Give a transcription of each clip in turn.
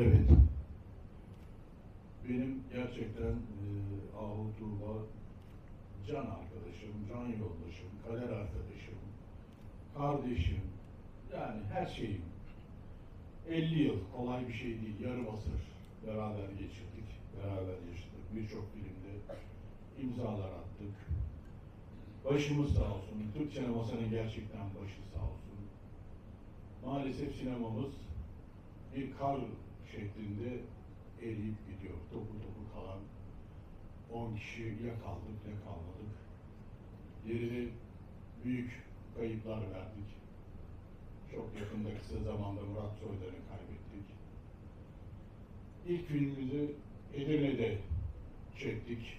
Evet. Benim gerçekten e, Ahu Tuğba can arkadaşım, can yoldaşım, kader arkadaşım, kardeşim, yani her şeyim. 50 yıl kolay bir şey değil, yarım asır beraber geçirdik, beraber yaşadık. Birçok filmde imzalar attık. Başımız sağ olsun, Türk sinemasının gerçekten başı sağ olsun. Maalesef sinemamız bir kar şeklinde eriyip gidiyor. Topu topu kalan 10 kişi ya kaldık ya kalmadık. Geride büyük kayıplar verdik. Çok yakında kısa zamanda Murat Soydan'ı kaybettik. İlk filmimizi Edirne'de çektik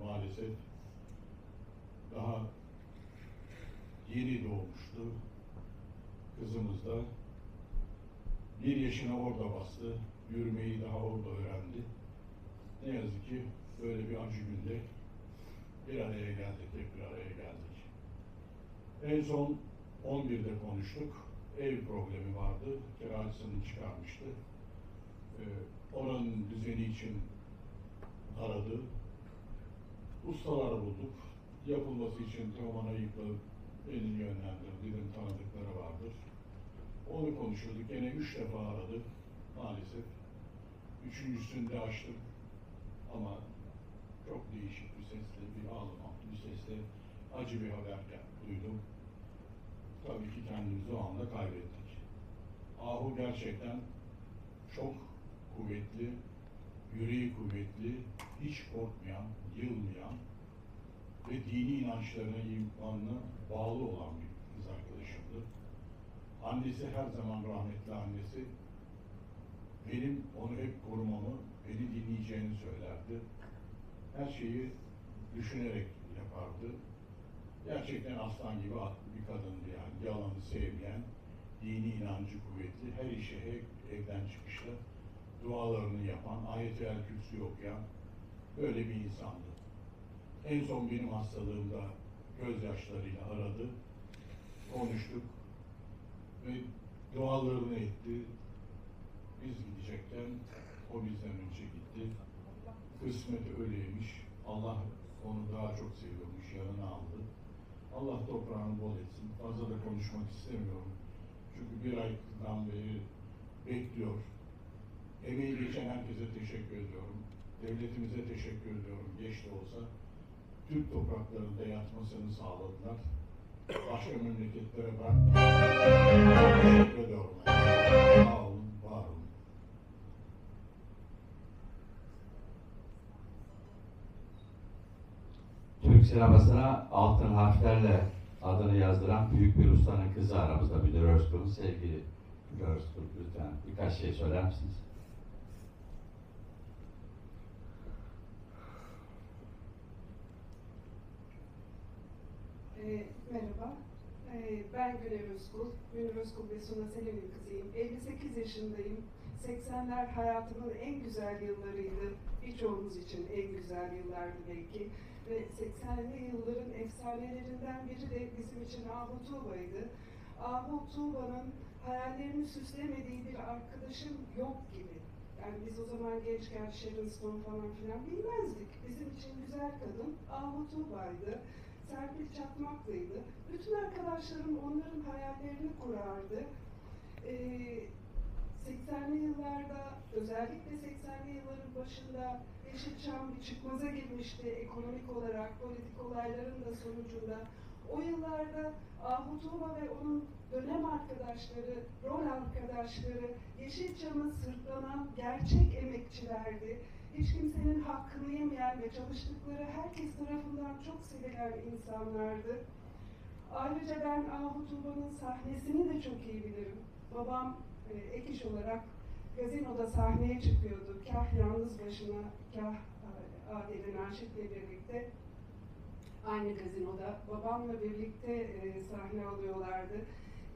maalesef. Daha yeni doğmuştu kızımız da. Bir yaşına orada bastı. Yürümeyi daha orada öğrendi. Ne yazık ki böyle bir acı günde bir araya geldik, hep bir araya geldik. En son 11'de konuştuk. Ev problemi vardı. Kiracısını çıkarmıştı. Ee, oranın düzeni için aradı. Ustalar bulduk. Yapılması için Teoman Ayık'la beni yönlendirdi. Dedim tanıdıkları vardır. Onu konuşuyorduk. Gene üç defa aradık maalesef. Üçüncüsünde açtım. Ama çok değişik bir sesle, bir ağlamaktı bir sesle acı bir haber duydum. Tabii ki kendimizi o anda kaybettik. Ahu gerçekten çok kuvvetli, yüreği kuvvetli, hiç korkmayan, yılmayan ve dini inançlarına, imanına bağlı olan bir kız arkadaşımdı. Annesi her zaman rahmetli annesi benim onu hep korumamı, beni dinleyeceğini söylerdi. Her şeyi düşünerek yapardı. Gerçekten aslan gibi bir kadındı yani. Yalanı sevmeyen, dini inancı kuvvetli, her işe ev- evden çıkışta dualarını yapan, ayet-i el kürsü okuyan böyle bir insandı. En son benim hastalığımda gözyaşlarıyla aradı, konuştuk ve dualarını etti. Biz gidecekken o bizden önce gitti. Kısmet öyleymiş. Allah onu daha çok seviyormuş, yanına aldı. Allah toprağını bol etsin. Fazla da konuşmak istemiyorum. Çünkü bir aydan beri bekliyor. Emeği geçen herkese teşekkür ediyorum. Devletimize teşekkür ediyorum. Geç de olsa Türk topraklarında yatmasını sağladılar. Başka memleketlere bırakmadılar. Sinemasına altın harflerle adını yazdıran büyük bir ustanın kızı aramızda Münir Özkul'un sevgili Münir Özkul lütfen birkaç şey söyler misiniz? Ee, merhaba, Ee, ben Güler Özkul, Güler Özkul ve Suna Selim'in kızıyım. 58 yaşındayım. 80'ler hayatımın en güzel yıllarıydı. Birçoğumuz için en güzel yıllardı belki. Ve 80'li yılların efsanelerinden biri de bizim için Ahu Tuğba'ydı. Ahu Tuğba'nın hayallerini süslemediği bir arkadaşım yok gibi. Yani biz o zaman gençken Sharon Stone falan filan bilmezdik. Bizim için güzel kadın Ahu Tuğba'ydı. Serpil Çakmaklı'ydı. Bütün arkadaşlarım onların hayallerini kurardı. Ee, 80'li yıllarda, özellikle 80'li yılların başında Yeşilçam bir çıkmaza girmişti ekonomik olarak, politik olayların da sonucunda. O yıllarda Ahu ve onun dönem arkadaşları, rol arkadaşları Yeşilçam'ı sırtlanan gerçek emekçilerdi hiç kimsenin hakkını yemeyen ve çalıştıkları herkes tarafından çok sevilen insanlardı. Ayrıca ben Ahu Tuğba'nın sahnesini de çok iyi bilirim. Babam e, ek iş olarak gazinoda sahneye çıkıyordu. Kah yalnız başına, kah e, Adile Naşit'le birlikte aynı gazinoda babamla birlikte e, sahne alıyorlardı.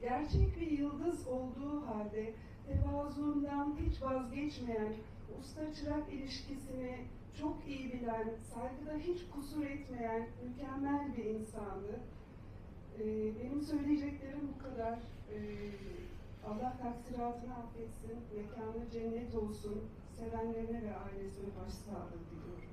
Gerçek bir yıldız olduğu halde tevazuundan hiç vazgeçmeyen, usta çırak ilişkisini çok iyi bilen, saygıda hiç kusur etmeyen mükemmel bir insandı. Ee, benim söyleyeceklerim bu kadar. Ee, Allah taksiratını affetsin, mekanı cennet olsun, sevenlerine ve ailesine başsağlığı diliyorum.